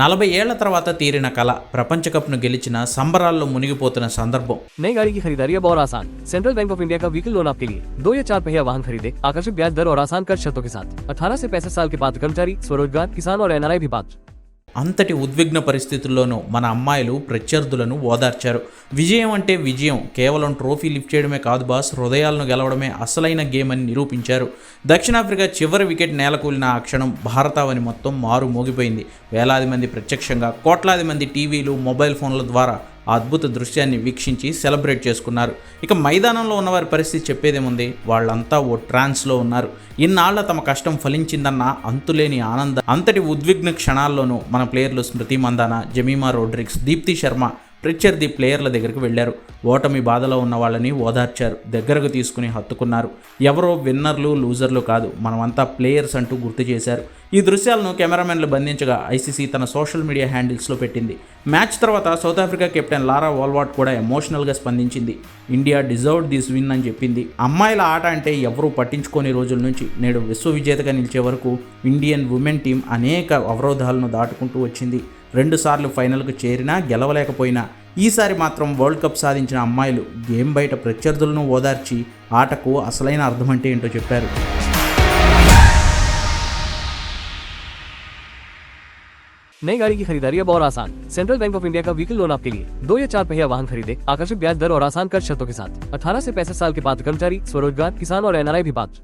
నలభై ఏళ్ల తర్వాత తీరిన కళ ప్రపంచ కప్ను గెలిచిన సంబరాల్లో మునిగిపోతున్న సందర్భం नई गाड़ी की खरीदारी अब और आसान सेंट्रल बैंक ऑफ इंडिया का व्हीकल लोन आपके लिए दो या चार पहिया वाहन खरीदे आकर्षक ब्याज दर और आसान कर शर्तों के साथ 18 से पैंसठ साल के पात्र कर्मचारी स्वरोजगार किसान और एनआरआई भी पात्र అంతటి ఉద్విగ్న పరిస్థితుల్లోనూ మన అమ్మాయిలు ప్రత్యర్థులను ఓదార్చారు. విజయం అంటే విజయం. కేవలం ట్రోఫీ లిఫ్ట్ చేయడమే కాదు బాస్ హృదయాలను గెలవడమే అసలైన గేమ్ అని నిరూపించారు. దక్షిణాఫ్రికా చివరి వికెట్ నేలకూలిన ఆ క్షణం భారతావని మొత్తం మారు మోగిపోయింది వేలాది మంది ప్రత్యక్షంగా కోట్లాది మంది టీవీలు మొబైల్ ఫోన్ల ద్వారా అద్భుత దృశ్యాన్ని వీక్షించి సెలబ్రేట్ చేసుకున్నారు. ఇక మైదానంలో ఉన్నవారి పరిస్థితి చెప్పేదేముంది? వాళ్ళంతా ఓ ట్రాన్స్లో ఉన్నారు. ఇన్నాళ్ళ తమ కష్టం ఫలించిందన్న అంతులేని ఆనంద అంతటి ఉద్విగ్న క్షణాల్లోనూ మన ప్లేయర్లు స్మృతి మందాన జమీమా రోడ్రిక్స్ దీప్తి శర్మ ప్రత్యర్థి ప్లేయర్ల దగ్గరికి వెళ్ళారు ఓటమి బాధలో ఉన్న వాళ్ళని ఓదార్చారు. దగ్గరకు తీసుకుని హత్తుకున్నారు. ఎవరో విన్నర్లు లూజర్లు కాదు. మనమంతా ప్లేయర్స్ అంటూ గుర్తు చేశారు. ఈ దృశ్యాలను కెమెరామెన్లు బంధించగా ఐసీసీ తన సోషల్ మీడియా హ్యాండిల్స్లో పెట్టింది. మ్యాచ్ తర్వాత South Africa captain Laura Wolvaardt కూడా ఎమోషనల్గా స్పందించింది. ఇండియా డిజర్వ్ దిస్ విన్ అని చెప్పింది. అమ్మాయిల ఆట అంటే ఎవరూ పట్టించుకోని రోజుల నుంచి నేడు విశ్వవిజేతగా నిలిచే వరకు ఇండియన్ ఉమెన్ టీం అనేక అవరోధాలను దాటుకుంటూ వచ్చింది. రెండుసార్లు ఫైనల్కు చేరినా గెలవలేకపోయినా ఈసారి మాత్రం వరల్డ్ కప్ సాధించిన అమ్మాయిలు గేమ్ బయట ప్రత్యర్థులను ఓదార్చి ఆటకు అసలైన అర్థం అంటే ఏంటో చెప్పారు. नई गाड़ी की खरीदारी अब और आसान। सेंट्रल बैंक ऑफ़ इंडिया का व्हीकल लोन आपके लिए। दो या चार पहिया वाहन खरीदे, आकर्षक ब्याज दर और आसान कर शर्तों के साथ। अठारह ऐसी पैसठ साल के बाद कर्मचारी, स्वरोजगार, किसान और एनआरआई भी पात्र